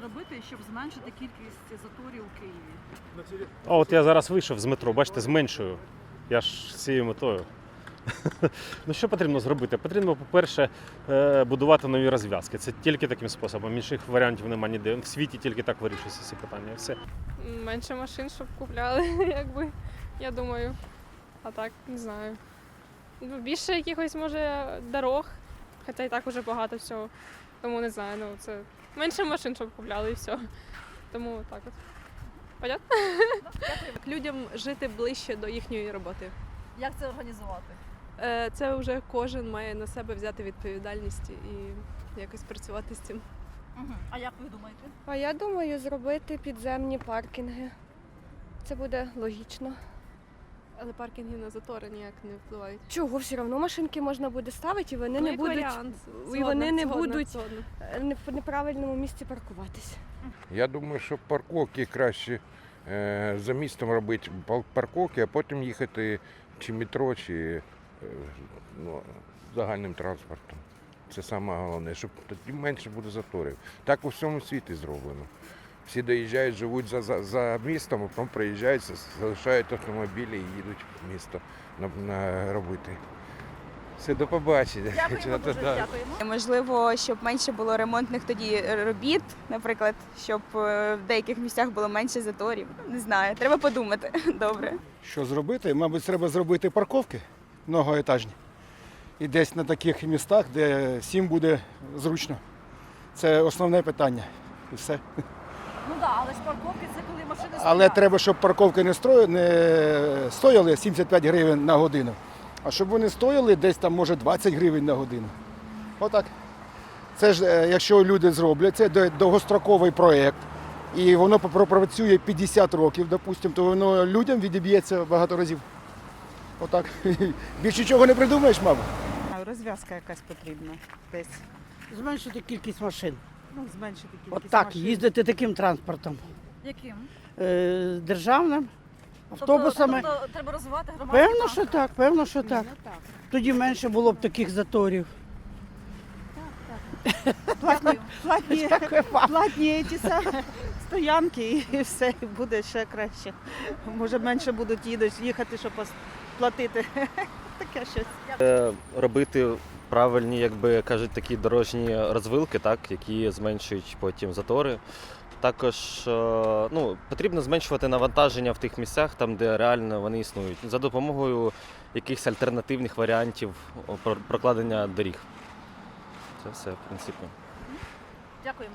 зробити, щоб зменшити кількість заторів у Києві? А от я зараз вийшов з метро, бачите, зменшую. Я ж з цією метою. ну що потрібно зробити? Потрібно, по-перше, е, будувати нові розв'язки. Це тільки таким способом. Інших варіантів немає ніде. В світі тільки так вирішуються ці питання. Все. Менше машин, щоб купляли, якби, я думаю. А так, не знаю. Ну, Більше якихось, може, дорог, хоча і так уже багато всього. Тому не знаю, ну це менше машин, щоб купляли і все. Тому так от. Понятно? людям жити ближче до їхньої роботи. Як це організувати? Е, Це вже кожен має на себе взяти відповідальність і якось працювати з цим. Угу. А як ви думаєте? А я думаю, зробити підземні паркінги. Це буде логічно. Але паркінги на затори ніяк не впливають. Чого все одно машинки можна буде ставити, і вони Ну, не будуть і Згодна, вони не будуть згодна. е, в неправильному місці паркуватися. Я думаю, що парковки краще е, за містом робити парковки, а потім їхати чи метро, чи е, ну, загальним транспортом. Це саме головне, щоб тоді менше буде заторів. Так у всьому світі зроблено. Всі доїжджають, живуть за, за, за містом, а потім приїжджають, залишають автомобілі і їдуть в місто на, на робити. Все, до побачення. Дякуємо дуже, Да. дякуємо. Можливо, щоб менше було ремонтних тоді робіт, наприклад, щоб е, в деяких місцях було менше заторів. Не знаю, треба подумати. Добре. Що зробити? Мабуть, треба зробити парковки многоетажні. І десь на таких містах, де всім буде зручно. Це основне питання. І все. Ну так, але ж парковки це коли машини стоять. Але треба, щоб парковки не, строю, не стояли 75 гривень на годину, а щоб вони стояли десь там, може, 20 гривень на годину. Отак. Це ж, е, якщо люди зроблять, це довгостроковий проєкт, і воно пропрацює 50 років, допустимо, то воно людям відіб'ється багато разів. Отак. Більше чого не придумаєш, мабуть. Розв'язка якась потрібна десь. Зменшити кількість машин. Ну, зменшити кількість От так, машин. їздити таким транспортом. Яким? Е, державним, автобусами. Тобто, тобто треба розвивати громадський Певно, що так, певно, що так. Так. Тоді менше було б таких заторів. Платні, платні, Дякую вам. платні ті са- стоянки і все і буде ще краще. Може менше будуть їдуть, їхати, щоб пос- платити. Таке щось. робити правильні, як би кажуть, такі дорожні розвилки, так, які зменшують потім затори. Також е, ну, потрібно зменшувати навантаження в тих місцях, там, де реально вони існують, за допомогою якихось альтернативних варіантів прокладення доріг. Це все, в принципі. Дякуємо.